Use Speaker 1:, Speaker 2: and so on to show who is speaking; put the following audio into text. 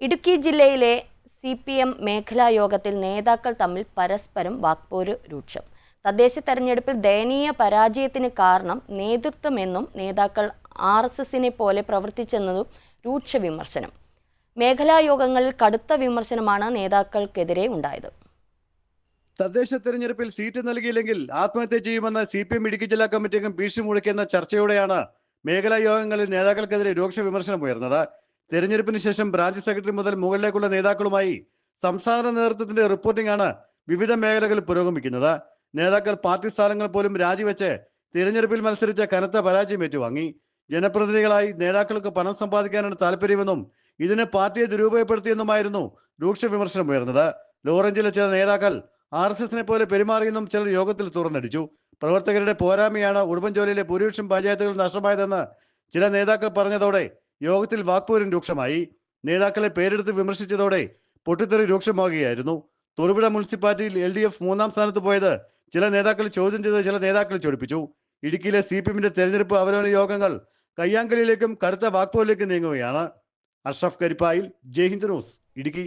Speaker 1: ഇടുക്കി ജില്ലയിലെ C P M മേഖലാ യോഗത്തിൽ നേതാക്കൾ തമ്മിൽ പരസ്പരം വാക്പോര് രൂക്ഷം. തദ്ദേശ തെരഞ്ഞെടുപ്പിൽ ദയനീയ പരാജയത്തിന് കാരണം നേതൃത്വമെന്നും നേതാക്കൾ ആർ എസ് എസിനെ പോലെ പ്രവർത്തിച്ചെന്നതും രൂക്ഷ വിമർശനം. മേഖലാ യോഗങ്ങളിൽ കടുത്ത വിമർശനമാണ് നേതാക്കൾക്കെതിരെ ഉണ്ടായത്.
Speaker 2: തദ്ദേശ തെരഞ്ഞെടുപ്പിൽ സീറ്റ് നൽകിയില്ലെങ്കിൽ ആത്മഹത്യ ചെയ്യുമെന്ന് സി പി എം ഇടുക്കി ജില്ലാ കമ്മിറ്റി അംഗം ഭീഷണി മുഴക്കിയെന്ന ചർച്ചയോടെയാണ് മേഖലാ യോഗങ്ങളിൽ നേതാക്കൾക്കെതിരെ രൂക്ഷ വിമർശനം ഉയർന്നത്. തെരഞ്ഞെടുപ്പിന് ശേഷം ബ്രാഞ്ച് സെക്രട്ടറി മുതൽ മുകളിലേക്കുള്ള നേതാക്കളുമായി സംസ്ഥാന നേതൃത്വത്തിന്റെ റിപ്പോർട്ടിംഗ് ആണ് വിവിധ മേഖലകളിൽ പുരോഗമിക്കുന്നത്. നേതാക്കൾ പാർട്ടി സ്ഥാനങ്ങൾ പോലും രാജിവെച്ച് തിരഞ്ഞെടുപ്പിൽ മത്സരിച്ച കനത്ത പരാജയം ഏറ്റുവാങ്ങി. ജനപ്രതിനിധികളായി നേതാക്കൾക്ക് പണം സമ്പാദിക്കാനാണ് താല്പര്യമെന്നും ഇതിനെ പാർട്ടിയെ ദുരുപയോഗപ്പെടുത്തിയെന്നുമായിരുന്നു രൂക്ഷ വിമർശനം ഉയർന്നത്. ലോറഞ്ചിലെ ചില നേതാക്കൾ ആർ എസ് എസിനെ പോലെ പെരുമാറിയെന്നും ചിലർ യോഗത്തിൽ തുറന്നടിച്ചു. പ്രവർത്തകരുടെ പോരായ്മയാണ് ഉടുമ്പൻചോലയിലെ ഭൂരിപക്ഷം പഞ്ചായത്തുകൾ നഷ്ടമായതെന്ന് ചില നേതാക്കൾ പറഞ്ഞതോടെ യോഗത്തിൽ വാക്പോരും രൂക്ഷമായി. നേതാക്കളെ പേരെടുത്ത് വിമർശിച്ചതോടെ പൊട്ടിത്തെറി രൂക്ഷമാകുകയായിരുന്നു തൊടുപുഴ മുനിസിപ്പാലിറ്റിയിൽ എൽ ഡി എഫ് മൂന്നാം സ്ഥാനത്ത് പോയത് ചില നേതാക്കൾ ചോദ്യം ചെയ്ത് ചില നേതാക്കൾ ചൊടിപ്പിച്ചു ഇടുക്കിയിലെ സി പി എമ്മിന്റെ തെരഞ്ഞെടുപ്പ് അവലോകന യോഗങ്ങൾ കയ്യാങ്കളിയിലേക്കും കടുത്ത വാക്പോരിലേക്കും നീങ്ങുകയാണ്. അഷ്റഫ് കരിപ്പായിൽ ജയ്ഹിന്ദ് ന്യൂസ് ഇടുക്കി.